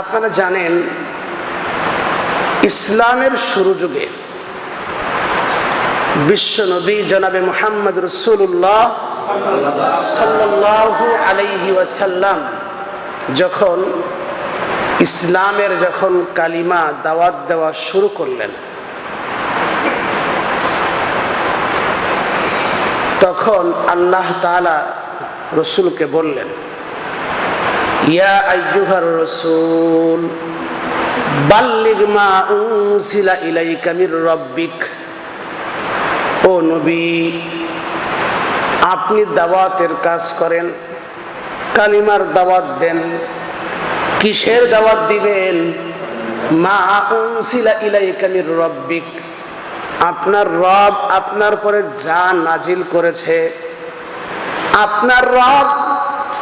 আপনারা জানেন, ইসলামের শুরু যুগে বিশ্বনবী জনাবে মোহাম্মদ রসুল্লাহ সাল্লাল্লাহু আলাইহি ওয়াসাল্লাম যখন ইসলামের যখন কালিমা দাওয়াত দেওয়া শুরু করলেন, তখন আল্লাহ তাআলা রসুলকে বললেন ইয়া মা ও নবী, আপনি দাওয়াতের কাজ করেন, কালিমার দাওয়াত দেন, কিসের দাওয়াত দিবেন? মা উনসিলা ইলাইকা মির রব্বিক। আপনার রব আপনার পরে যা নাজিল করেছে, আপনার রব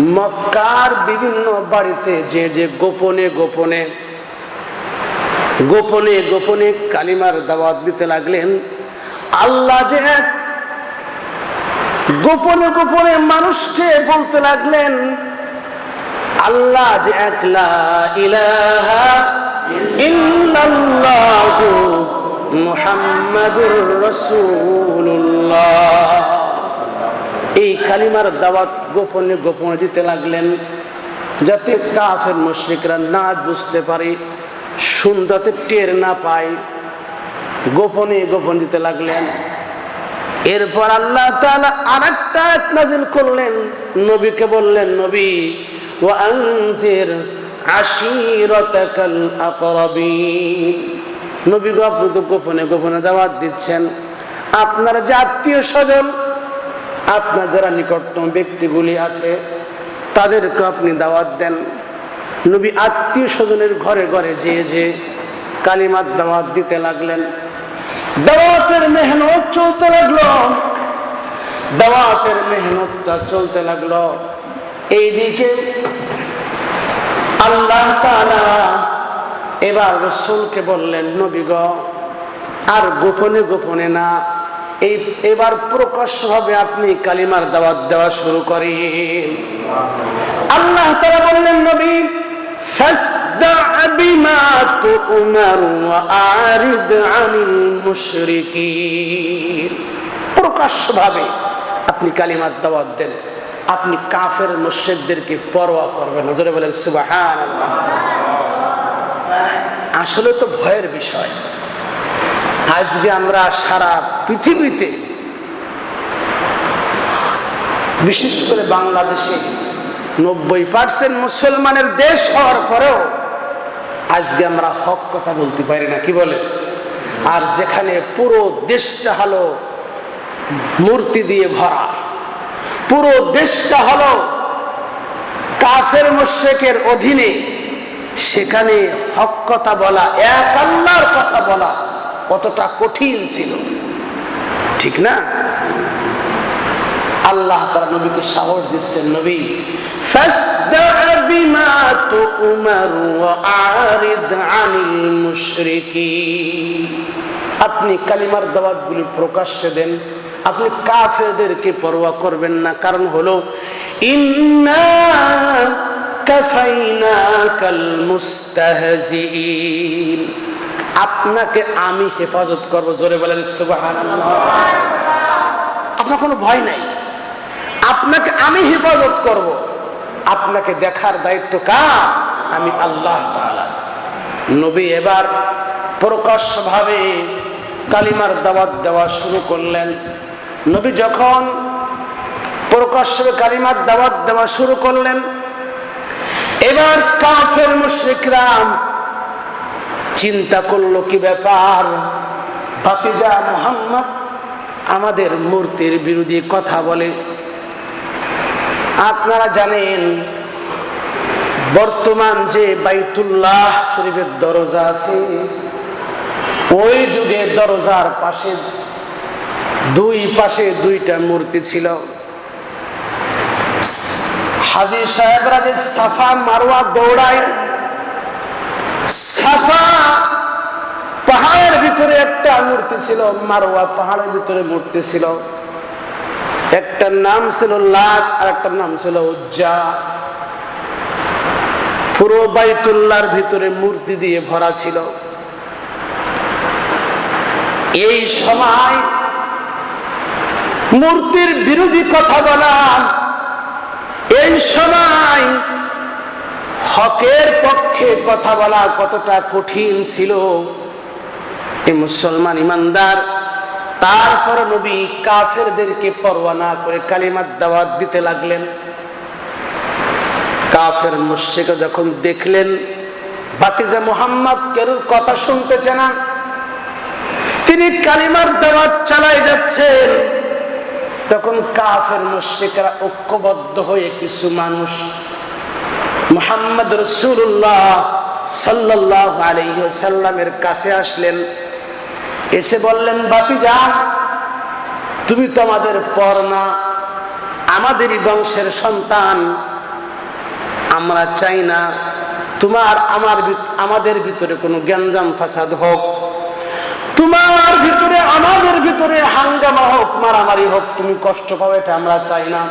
মক্কার বিভিন্ন বাড়িতে যে যে গোপনে গোপনে গোপনে গোপনে কালিমার দাওয়াত দিতে লাগলেন। আল্লাহ যে গোপনে গোপনে মানুষকে বলতে লাগলেন, আল্লাহ যে এক লা ইলাহা ইল্লাল্লাহু মুহাম্মাদুর রাসূলুল্লাহ। এই কালিমার দাওয়াত গোপনে গোপনে দিতে লাগলেন, যাতে কাফের মুশরিকরা না বুঝতে পারে সুন্দরতে টের না পায়, গোপনে গোপন দিতে লাগলেন। এরপর আল্লাহ তাআলা আরেকটা করলেন, নবীকে বললেন, নবী নবী গোপনে গোপনে দাওয়াত দিচ্ছেন। আপনার যে আত্মীয় স্বজন আপনার যারা নিকটতম ব্যক্তিগুলি আছে তাদেরকে আপনি দাওয়াত দেন। নবী আত্মীয় স্বজনের ঘরে ঘরে যেয়ে যে কালিমার দাওয়াত দিতে লাগলেন। দাওয়াতের মেহনত চলতে লাগল। দাওয়াতের মেহনতটা চলতে লাগল। এইদিকে আল্লাহ এবার রসুলকে বললেন, নবী গ, আর গোপনে গোপনে না এই, এবার প্রকাশ্যভাবে আপনি কালিমার দাওয়াত দেওয়া শুরু করেন। আল্লাহ তারা বললেন, নবী আপনি কালিমার দাওয়াত দেন। আপনি কাফের মুশ্রেকদেরকে পরোয়া করবেন। নজরে বলেন সুবাহ আসলে তো ভয়ের বিষয়। আজকে আমরা সারা পৃথিবীতে বিশেষ করে বাংলাদেশে নব্বই পার্সেন্ট মুসলমানের দেশ হওয়ার পরেও আজকে আমরা হক কথা বলতে পারি না, কি বলে? আর যেখানে পুরো দেশটা হলো মূর্তি দিয়ে ভরা, পুরো দেশটা হলো কাফের মুশেকের অধীনে, সেখানে হক কথা বলা, এক আল্লাহর কথা বলা কতটা কঠিন ছিল। ঠিক না? আল্লাহ তার নবীকে সাহস দিচ্ছেন, নবী আপনি কালিমার দাওয়াতগুলি প্রকাশ্যে দেন, আপনি কাফেদেরকে পরোয়া করবেন না। কারণ হলো, ইন্না কাফাইনা কাল মুস্তাহজিন। আপনাকে আমি হেফাজত করব, জোরে বলেন আপনার কোনো ভয় নাই। আপনাকে আমি হেফাজত করব। আপনাকে দেখার দায়িত্ব কার? আমি আল্লাহ নবী এবার প্রকাশ্যভাবে কালিমার দাওয়াত দেওয়া শুরু করলেন। নবী যখন প্রকাশ্যে কালিমার দাওয়াত দেওয়া শুরু করলেন, এবার কাফের মুশরিকরা চিন্তা করল কি ব্যাপার? ভাতিজা মোহাম্মদ আমাদের মূর্তির বিরোধী কথা বলে। আপনারা জানেন, বর্তমান যে বাইতুল্লাহ শরীফের দরজা আছে, ওই যুগে দরজার পাশে দুই পাশে দুইটা মূর্তি ছিল। হাজি সাহেবরা যে সাফা মারোয়া দৌড়ায় সাফা পাহাড়ের ভিতরে একটা মূর্তি ছিল মারোয়া পাহাড়ের ভিতরে মূর্তি ছিল। একটার নাম ছিল লাট আর একটার নাম ছিল উজ্জা। পুরো বাইতুল্লার ভিতরে মূর্তি দিয়ে ভরা ছিল। এই সময় মূর্তির বিরোধী কথা বলা, এই সময় হকের পক্ষে কথা বলা কতটা কঠিন ছিল। এই মুসলমান ইমানদার, তারপর নবী কাফেরদেরকে পরোয়া না করে কালিমার দাওয়াত দিতে লাগলেন। কাফের মুশ্রিক যখন দেখলেন, বাতিজা মোহাম্মদ কেরুর কথা শুনতেছে না, তিনি কালিমার দাওয়াত চালাই যাচ্ছেন। তখন কাফের মুশ্রিকরা ঐক্যবদ্ধ হয়ে কিছু মানুষ মোহাম্মদ রসুল্লাহ সাল্লাহ আলহ্লামের কাছে আসলেন। এসে বললেন বাতিজা তুমি তো আমাদের পর না, আমাদেরই বংশের সন্তান। আমরা চাই না তোমার, আমার আমাদের ভিতরে কোনো জ্ঞানজাম ফাসাদ হোক। তোমার ভিতরে, আমাদের ভিতরে হাঙ্গামা হোক, মারামারি হোক, তুমি কষ্ট পাবে এটা আমরা চাই না।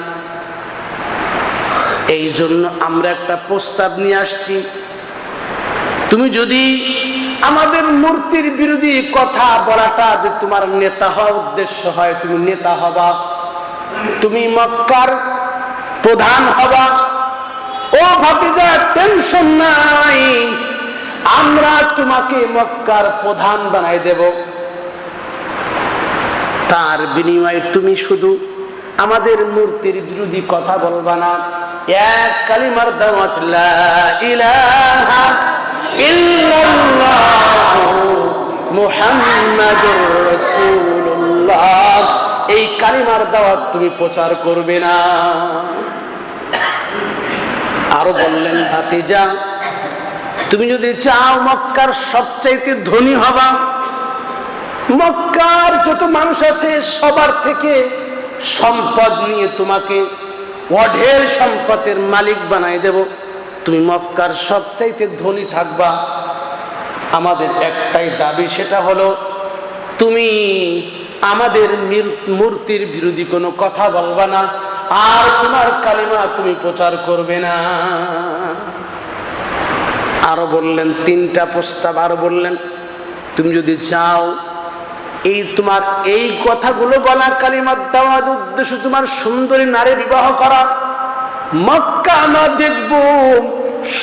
এই জন্য আমরা একটা প্রস্তাব নিয়ে আসছি। তুমি যদি আমাদের মূর্তির বিরোধী কথা বলাটা যে তোমার নেতা হওয়ার উদ্দেশ্য হয়, তুমি নেতা হবা, তুমি মক্কার প্রধান হবা, ও ভাতিজা টেনশন নাই। আমরা তোমাকে মক্কার প্রধান বানাই দেব। তার বিনিময়ে তুমি শুধু আমাদের মূর্তির বিরোধী কথা বলবা না। এক কালিমার দাওয়াত, লা ইলাহা ইল্লাল্লাহ মুহাম্মাদুর রাসূলুল্লাহ। এই কালিমার দাওয়াত তুমি প্রচার করবে না। আরও বললেন, ভাতিজা, তুমি যদি চাও মক্কার সবচাইতে ধনী হবা, মক্কার যত মানুষ আছে সবার থেকে সম্পদ নিয়ে তোমাকে অঢের সম্পদের মালিক বানাই দেব। তুমি মক্কার সবচাইতে ধনী থাকবা। আমাদের একটাই দাবি সেটা হলো, তুমি আমাদের মূর্তির বিরোধী কোনো কথা বলবা না, আর তোমার কালিমা তুমি প্রচার করবে না। আরও বললেন, তিনটা প্রস্তাব আরও বললেন, তুমি যদি চাও এই তোমার এই কথাগুলো বলা কালিমার দেওয়ার উদ্দেশ্য তোমার সুন্দরী নারী বিবাহ করা। মক্কা আমরা দেখব,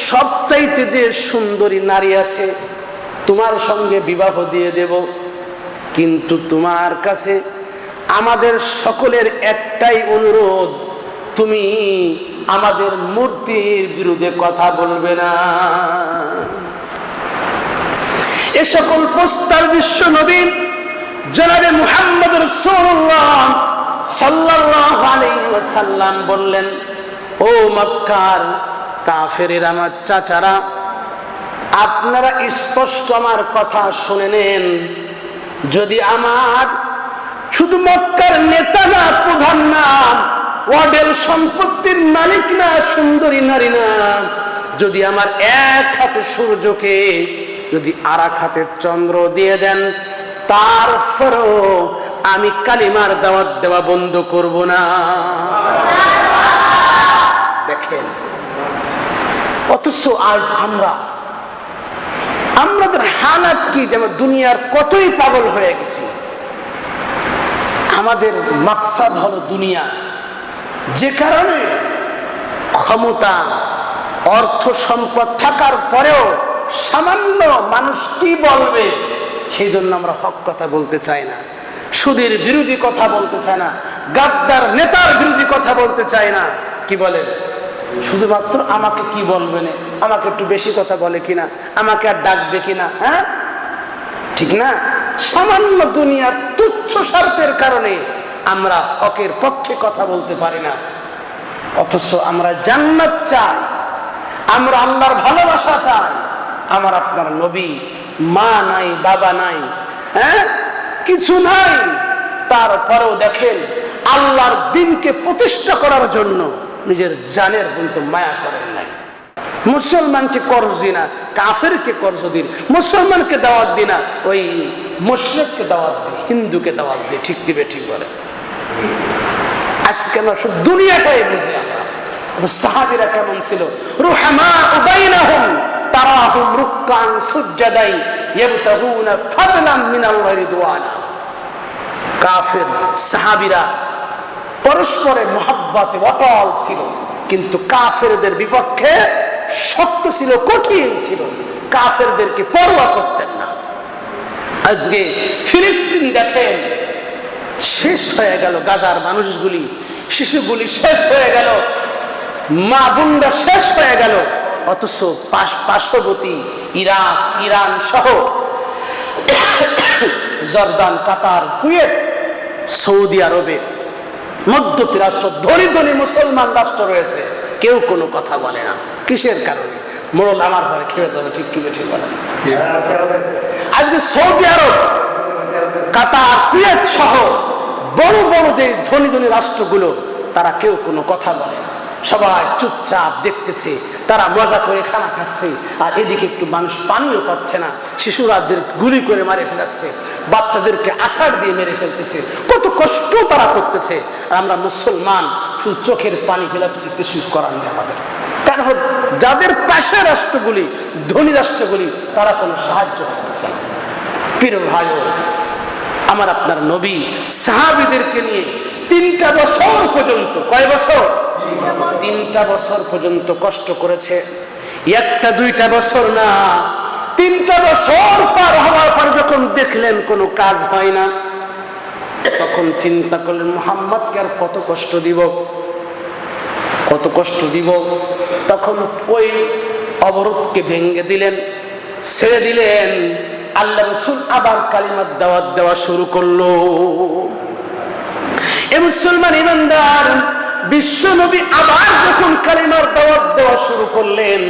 সবচাইতে যে সুন্দরী নারী আছে, তোমার সঙ্গে বিবাহ দিয়ে দেব। কিন্তু তোমার কাছে আমাদের সকলের একটাই অনুরোধ, তুমি আমাদের মূর্তির বিরুদ্ধে কথা বলবে না। এ সকল প্রস্তাব বিশ্ব নবী জনাবে মুহাম্মদ রসুল্লাহ সাল্লাল্লাহু আলাইহি ওয়াসাল্লাম বললেন, ও মক্কার কাফেরের আমার চাচারা, আপনারা স্পষ্ট আমার কথা শুনে নেন। যদি আমার শুধু মক্কার নেতা না, প্রধান না, ওয়ার্ডের সম্পত্তির মালিক না, সুন্দরী নারী না, যদি আমার এক হাতে সূর্যকে, যদি আর এক হাতে চন্দ্র দিয়ে দেন তারপরও আমি কালিমার দাওয়াত দেওয়া বন্ধ করব না। দেখেন, অথচ আজ আমরা, আমাদের হালাত কি যেমন দুনিয়ার কতই পাগল হয়ে গেছি। আমাদের মাকসাদ হলো দুনিয়া। যে কারণে ক্ষমতা, অর্থ সম্পদ থাকার পরেও সামান্য মানুষ কি বলবে? সেই জন্য আমরা হক কথা বলতে চাই না। সুদের বিরোধী কথা বলতে চাই না। গাদ্দার নেতার বিরোধী কথা বলতে চাই না। কি বলেন? শুধুমাত্র আমাকে কি বলবেন? আমাকে একটু বেশি কথা বলে কিনা? আমাকে আর ডাকবে কিনা? হ্যাঁ? ঠিক না? সামান্য দুনিয়ার তুচ্ছ স্বার্থের কারণে আমরা হকের পক্ষে কথা বলতে পারি না। অথচ আমরা জান্নাত চাই। আমরা আল্লাহর ভালোবাসা চাই। আমার আপনার নবী মা নাই, বাবা নাই হ্যাঁ? কিছু নাই। তারপরেও দেখেন আল্লাহর দিনকে প্রতিষ্ঠা করার জন্য নিজের জানের কিন্তু মায়া করেন নাই। মুসলমানকে কর্জ দিনা কাফেরকে কর্জ দিন, মুসলমানকে দাওয়াত দিনা ওই মুশ্রিককে দাওয়াত দিই হিন্দুকে দাওয়াত দিই ঠিক দিবে ঠিক বলে? আজকে আমরা সব দুনিয়াটাই বুঝি আমরা। সাহাবীরা কেমন ছিল? রুহামা উবাইনাহুম তারাহুম রুক্কান সুজ্জাদাই ইয়াবতাগুনা ফাদলাম মিনাল্লাহি রিদওয়ানা। কাফের সাহাবীরা পরস্পরে মহাব্বাতে অটল ছিল, কিন্তু কাফেরদের বিপক্ষে শক্ত ছিল, কঠিন ছিল। কাফেরদেরকে পরোয়া করতেন না। আজকে ফিলিস্তিন দেখেন, শেষ হয়ে গেল গাজার মানুষগুলি, শিশুগুলি শেষ হয়ে গেল, মা বোনরা শেষ হয়ে গেল। অথচ পার্শ্ববর্তী ইরাক, ইরান সহ জর্দান, কাতার, কুয়েত, সৌদি আরবে, মধ্যপ্রাচ্য, ধনী ধনী মুসলমান রাষ্ট্র রয়েছে। কেউ কোনো কথা বলে না। কিসের কারণে? মোড়ল আমার ঘরে খেয়ে যাবে, ঠিক কি ঠিক বলে আজকে সৌদি আরব, কাতার, কুয়েত সহ বড় বড় যে ধনী ধনী রাষ্ট্রগুলো, তারা কেউ কোনো কথা বলে না। সবাই চুপচাপ দেখতেছে, তারা মজা করে খানা খাচ্ছে, আর এদিকে একটু মানুষ পানিও পাচ্ছে না। শিশুরাদের গুলি করে মারে ফেলাচ্ছে, বাচ্চাদেরকে আছাড় দিয়ে মেরে ফেলতেছে। কত কষ্ট তারা করতেছে। আর আমরা মুসলমান, শুধু চোখের পানি ফেলাচ্ছি, কিছু করার নেই আমাদের। কারণ যাদের পাশে রাষ্ট্রগুলি, ধনী রাষ্ট্রগুলি, তারা কোনো সাহায্য করতেছে না। প্রিয় ভাই আমার আপনার নবী সাহাবিদেরকে নিয়ে তিনটা বছর পর্যন্ত, কয় বছর? তিনটা বছর পর্যন্ত কষ্ট করেছে। একটা, দুইটা বছর না। তিনটা বছর পার হওয়ার পর যখন দেখলেন কোনো কাজ হয় না, তখন চিন্তা করলেন, মোহাম্মদকে আর কত কষ্ট দিব? কত কষ্ট দিব? তখন ওই অবরোধকে ভেঙ্গে দিলেন, ছেড়ে দিলেন। আল্লাহ রসুল আবার কালিমার দাওয়াত দেওয়া শুরু করল। এ মুসলমান ইমানদার বিশ্ব নবী আবার যখন কালিমার দাওয়াত দেওয়া শুরু করলেন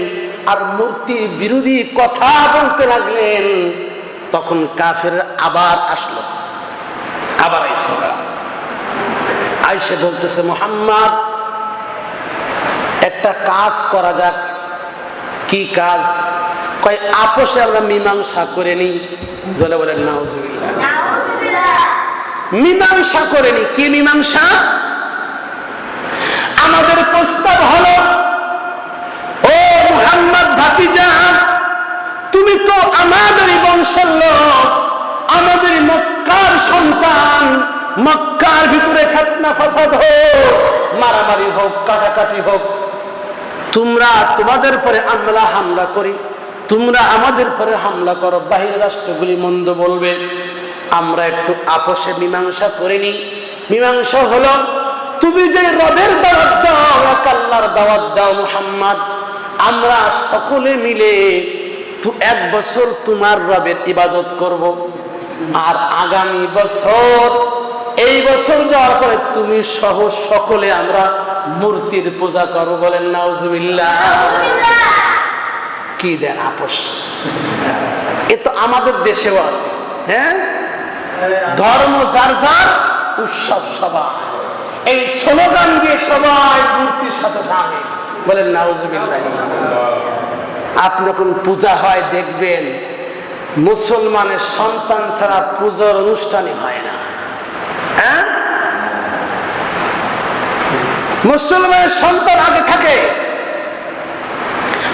আর মূর্তির বিরোধী কথা বলতে লাগলেন তখন কাফের আবার আসলো। আবার আইসে। আইসে বলতেছে মোহাম্মদ একটা কাজ করা যাক। কি কাজ? কয় আপোষে আমরা মীমাংসা করে নিই। জলে বলেন নাউজুবিল্লাহ। মীমাংসা করে নি কি মীমাংসা? আমাদের প্রস্তাব হলো, ও মুহাম্মদ ভাতিজা, তুমি তো আমাদেরই বংশের লোক, আমাদের মক্কার সন্তান, মক্কার ভিতরে ফেতনা ফাসাদ হোক, মারামারি হোক, কাটাকাটি হোক, তোমরা তোমাদের পরে আমরা হামলা করি, তোমরা আমাদের পরে হামলা করো, বাহির রাষ্ট্রগুলি মন্দ বলবে। আমরা একটু আপোষে মীমাংসা করিনি। মীমাংসা হলো তুমি যে রবের দাওয়াত দাও এক আল্লাহর দাওয়াত দাও মুহাম্মদ আমরা সকলে মিলে তু এক বছর তোমার রবের ইবাদত করব। আর আগামী বছর এই বছর যাওয়ার পরে তুমি সহ সকলে আমরা মূর্তির পূজা করো বলেন নাউজুবিল্লাহ। কি দেন আপোষ? এ তো আমাদের দেশেও আছে হ্যাঁ? ধর্ম যার যার উৎসব সবাই এই স্লোগান দিয়ে সবাই মূর্তির সাথে বলেন, নাউজুবিল্লাহ। আপনি যখন পূজা হয়, দেখবেন মুসলমানের সন্তান ছাড়া পূজার অনুষ্ঠানই হয় না। হ্যাঁ? মুসলমানের সন্তান আগে থাকে।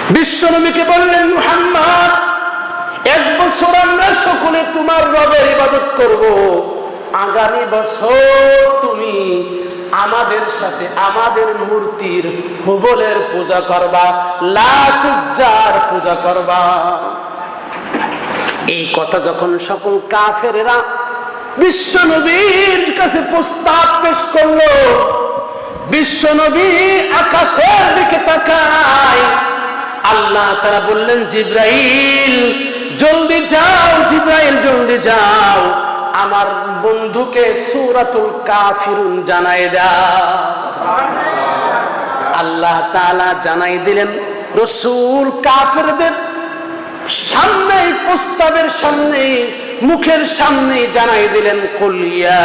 বিশ্বনবীকে বললেন, মুহাম্মদ, এক বছর আমরা সকলে তোমার রবের ইবাদত করব। আগামী বছর তুমি আমাদের সাথে আমাদের মূর্তির হুবলের পূজা করবা লাতুজ্জার পূজা করবা। এই কথা যখন সকল কাফেরেরা বিশ্ব নবীর কাছে প্রস্তাব পেশ করল, বিশ্ব নবী আকাশের দিকে তাকায়। আল্লাহ তারা বললেন, জিব্রাইল, জলদি যাও, জিব্রাইল, জলদি যাও। আমার বন্ধুকে সুরাতুল কাফিরুন জানাই দাও আল্লাহ তাআলা জানাই দিলেন, রসুল কাফেরদের সামনে প্রস্তাবের সামনে মুখের সামনে জানাই দিলেন কলিয়া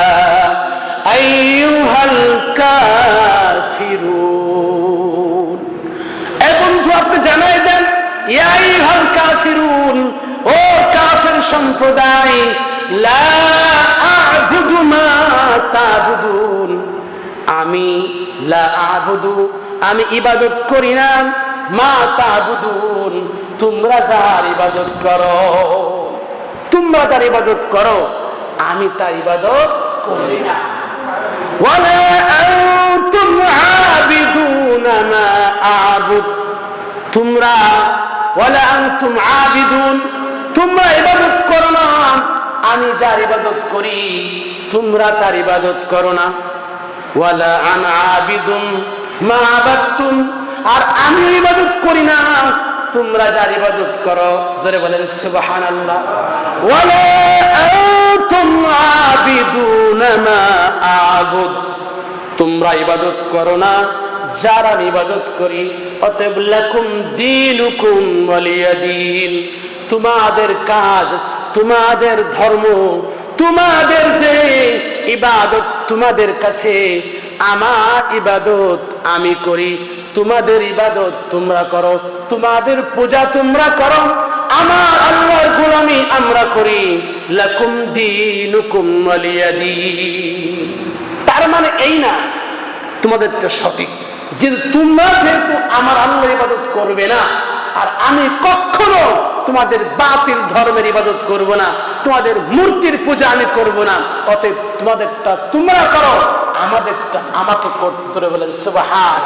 বন্ধু, আপনি জানাই দেন, ইয়া আইয়ুহাল কাফিরুন, ও কাফের সম্প্রদায়, লা তা'বুদুন আমি লা আ'বুদু আমি ইবাদত করি না মা তা'বুদুন তোমরা যার ইবাদত করো তোমরা যার ইবাদত করো আমি তার ইবাদত করি না ولا أنتم عابدون ما أعبد তোমরা ওয়ালা আনতুম আবিদুন তোমরা ইবাদত করো না আমি যার ইবাদত করি, তোমরা তার ইবাদত করো না। ওয়ালা আন আবিদুম মা আবাদতুম। আর আমি ইবাদত করি না, তোমরা যার ইবাদত করো। জোরে বলেন, সুবহানাল্লাহ। ওয়ালা আনতুম আবিদুনা মা আবুদ। তোমরা ইবাদত করো না, যার আমি ইবাদত করি। অতএব লাকুম দীনুকুম ওয়ালিয়া দীন। তোমাদের কাজ তোমাদের ধর্ম, তোমাদের যে ইবাদত তোমাদের কাছে, আমার ইবাদত আমি করি, তোমাদের ইবাদত তোমরা করো, তোমাদের পূজা তোমরা করো, আমার আল্লাহর গোলামি আমরা করি। লাকুম দীনুকুম তার মানে এই না, তোমাদেরটা সঠিক। যে তোমরা যেহেতু আমার আল্লাহ ইবাদত করবে না, আর আমি কখনো তোমাদের বাতিল ধর্মের ইবাদত করব না, তোমাদের মূর্তির পূজা আমি করব না, অতএব তোমাদেরটা তোমরা করো, আমাদেরটা আমাকে করতে বলেন সুবাহান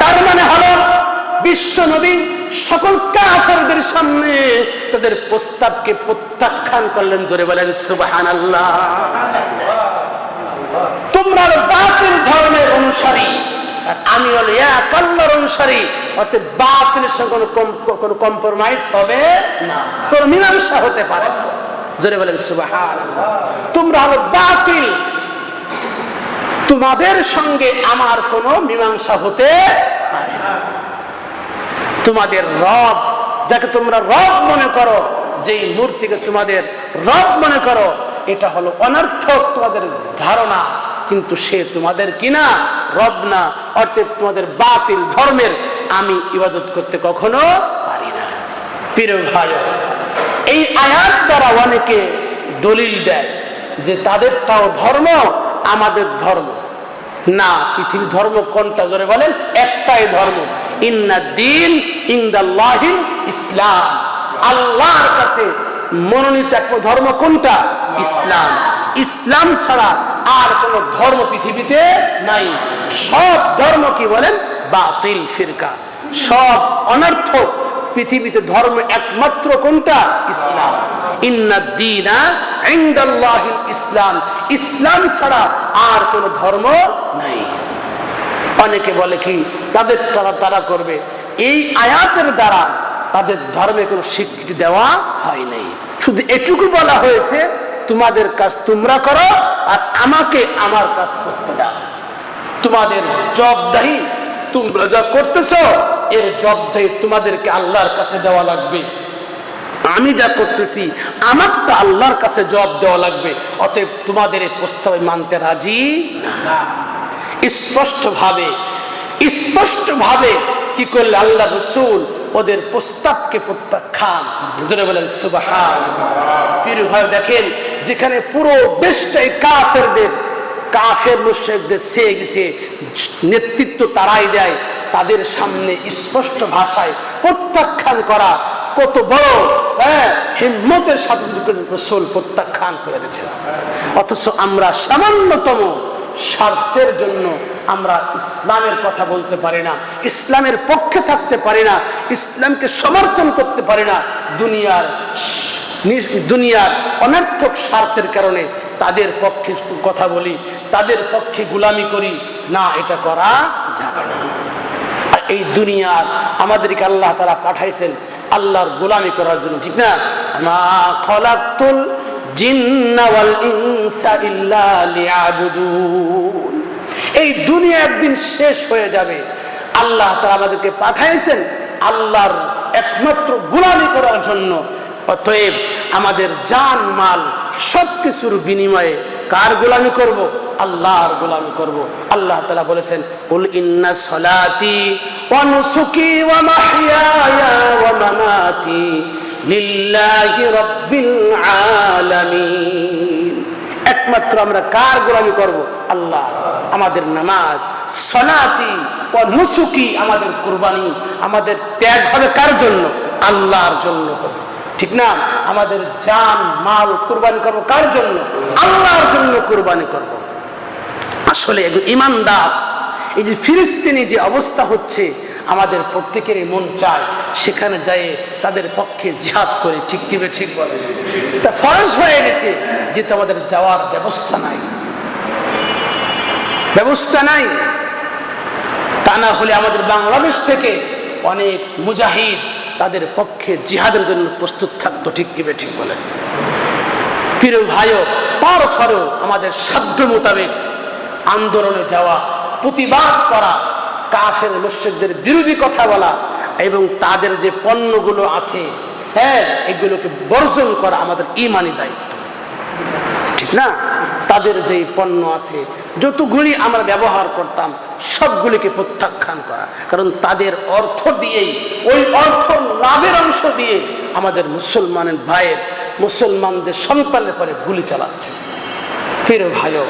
তার মানে হলো, বিশ্ব নবী সকল কাফেরদের সামনে তাদের প্রস্তাবকে প্রত্যাখ্যান করলেন জোরে বলেন সুবাহান আল্লাহ তোমরা বাতিল ধর্মের অনুসারী। আমি হলো এক অনুসারী। অর্থাৎ বাতিলের সঙ্গে কোনো কোনো কম্প্রোমাইজ হবে না। কোনো মীমাংসা হতে পারে জোরে বলেন সুবাহান তোমরা হলো বাতিল। তোমাদের সঙ্গে আমার কোনো মীমাংসা হতে পারে না। তোমাদের রব, যাকে তোমরা রব মনে করো, যেই মূর্তিকে তোমাদের রব মনে করো, এটা হলো অনর্থক তোমাদের ধারণা। কিন্তু সে তোমাদের কিনা রব না। অর্থাৎ তোমাদের বাতিল ধর্মের আমি ইবাদত করতে কখনো পারি না। প্রিয় ভাই, এই আয়াত দ্বারা অনেকে দলিল দেয় যে তাদের তাও ধর্ম, আমাদের ধর্ম। না পৃথিবী ধর্ম কোনটা ধরে বলেন? একটাই ধর্ম। ইন্না দিন ইন্দাল্লাহিল ইসলাম। আল্লাহর কাছে মনোনীত এক ধর্ম কোনটা? ইসলাম। ইসলাম ছাড়া আর কোন ধর্ম পৃথিবীতে নাই। সব ধর্ম কি বলেন? বাতিল, ফিরকা। সব অনর্থক পৃথিবীতে ধর্ম একমাত্র কোনটা? ইসলাম। ইসলাম। ইসলাম ছাড়া আর কোন ধর্ম নাই। অনেকে বলে কি, তাদের তারা তারা করবে। এই আয়াতের দ্বারা তাদের ধর্মে কোনো স্বীকৃতি দেওয়া হয় নাই। শুধু এটুকু বলা হয়েছে তোমাদের কাজ তোমরা করো আর আমাকে আমার কাজ করতে দাও। তোমাদের জবদাহি তোমরা যা করতেছ, এর জবদাহি তোমাদেরকে আল্লাহর কাছে দেওয়া লাগবে। আমি যা করতেছি, আমারটা আল্লাহর কাছে জবাব দেওয়া লাগবে। অতএব তোমাদের এই প্রস্তাবে মানতে রাজি না। স্পষ্ট ভাবে স্পষ্ট ভাবে কি করলে আল্লাহ রসুল ওদের প্রস্তাবকে প্রত্যাখ্যান। জোরে বলেন সুবাহান পীর দেখেন, যেখানে পুরো দেশটাই কাফেরদের, কাফের মুশ্রিকদের সে গেছে, নেতৃত্ব তারাই দেয়, তাদের সামনে স্পষ্ট ভাষায় প্রত্যাখ্যান করা, কত বড় হ্যাঁ হিম্মতের সাথে রসুল প্রত্যাখ্যান করে দিয়েছে। অথচ আমরা সামান্যতম স্বার্থের জন্য আমরা ইসলামের কথা বলতে পারি না, ইসলামের পক্ষে থাকতে পারি না, ইসলামকে সমর্থন করতে পারি না, দুনিয়ার দুনিয়ার অনর্থক স্বার্থের কারণে তাদের পক্ষে কথা বলি, তাদের পক্ষে গুলামি করি, না, এটা করা যাবে না। আর এই দুনিয়ার আমাদেরকে আল্লাহ তারা পাঠাইছেন আল্লাহর গোলামি করার জন্য, ঠিক না? মা খলাকুল জিন্না ওয়াল ইনসা ইল্লা লিয়াবুদুন। এই দুনিয়া একদিন শেষ হয়ে যাবে। আল্লাহ তারা আমাদেরকে পাঠাইছেন আল্লাহর একমাত্র গুলামি করার জন্য। অতএব আমাদের জান, মাল সব কিছুর বিনিময়ে কার গোলামি করব? আল্লাহর গোলামি করব। আল্লাহ তালা বলেছেন, কুল ইন্না সলাতি ওয়া নুসুকি ওয়া মাহইয়ায়া ওয়া লিল্লাহি আলামিন। একমাত্র আমরা কার গোলামি করব? আল্লাহ। আমাদের নামাজ, সলাতি ও নুসুকি আমাদের কুরবানি, আমাদের ত্যাগ হবে কার জন্য? আল্লাহর জন্য হবে। ঠিক না? আমাদের জান, মাল কুরবানি করব কার জন্য? আল্লাহর জন্য কুরবানি করব। আসলে ইমানদার, এই যে ফিলিস্তিনি যে অবস্থা হচ্ছে আমাদের প্রত্যেকেরই মন চায় সেখানে যায় তাদের পক্ষে জিহাদ করে, ঠিক কিবে ঠিক বলে? তা ফরজ হয়ে গেছে, যেহেতু আমাদের যাওয়ার ব্যবস্থা নাই। ব্যবস্থা নাই। তা না হলে আমাদের বাংলাদেশ থেকে অনেক মুজাহিদ তাদের পক্ষে জিহাদের জন্য প্রস্তুত থাকতো, ঠিক কিবে ঠিক বলে? প্রিয় ভাইও, তারপরেও আমাদের সাধ্য মোতাবেক আন্দোলনে যাওয়া, প্রতিবাদ করা কাফের মুর্শিদদের বিরোধী কথা বলা এবং তাদের যে পণ্যগুলো আছে হ্যাঁ এগুলোকে বর্জন করা আমাদের ইমানি দায়িত্ব। ঠিক না? তাদের যে পণ্য আছে, যতগুলি আমরা ব্যবহার করতাম, সবগুলিকে প্রত্যাখ্যান করা। কারণ তাদের অর্থ দিয়েই, ওই অর্থ লাভের অংশ দিয়ে আমাদের মুসলমানের ভাইয়ের, মুসলমানদের সন্তানের পরে গুলি চালাচ্ছে। ফের ভাইও,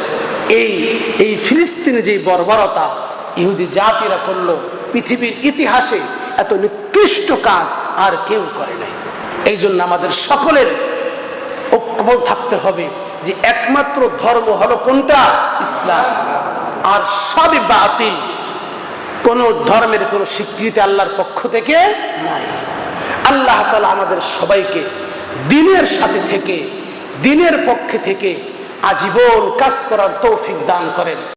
এই এই ফিলিস্তিনে যে বর্বরতা ইহুদি জাতিরা করল, পৃথিবীর ইতিহাসে এত নিকৃষ্ট কাজ আর কেউ করে নাই। এই জন্য আমাদের সকলের ঐক্যবদ্ধ থাকতে হবে যে একমাত্র ধর্ম হলো কোনটা? ইসলাম। আর সবই বাতিল। কোন ধর্মের কোনো স্বীকৃতি আল্লাহর পক্ষ থেকে নাই। আল্লাহ তালা আমাদের সবাইকে দিনের সাথে থেকে, দিনের পক্ষে থেকে আজীবন কাজ করার তৌফিক দান করেন।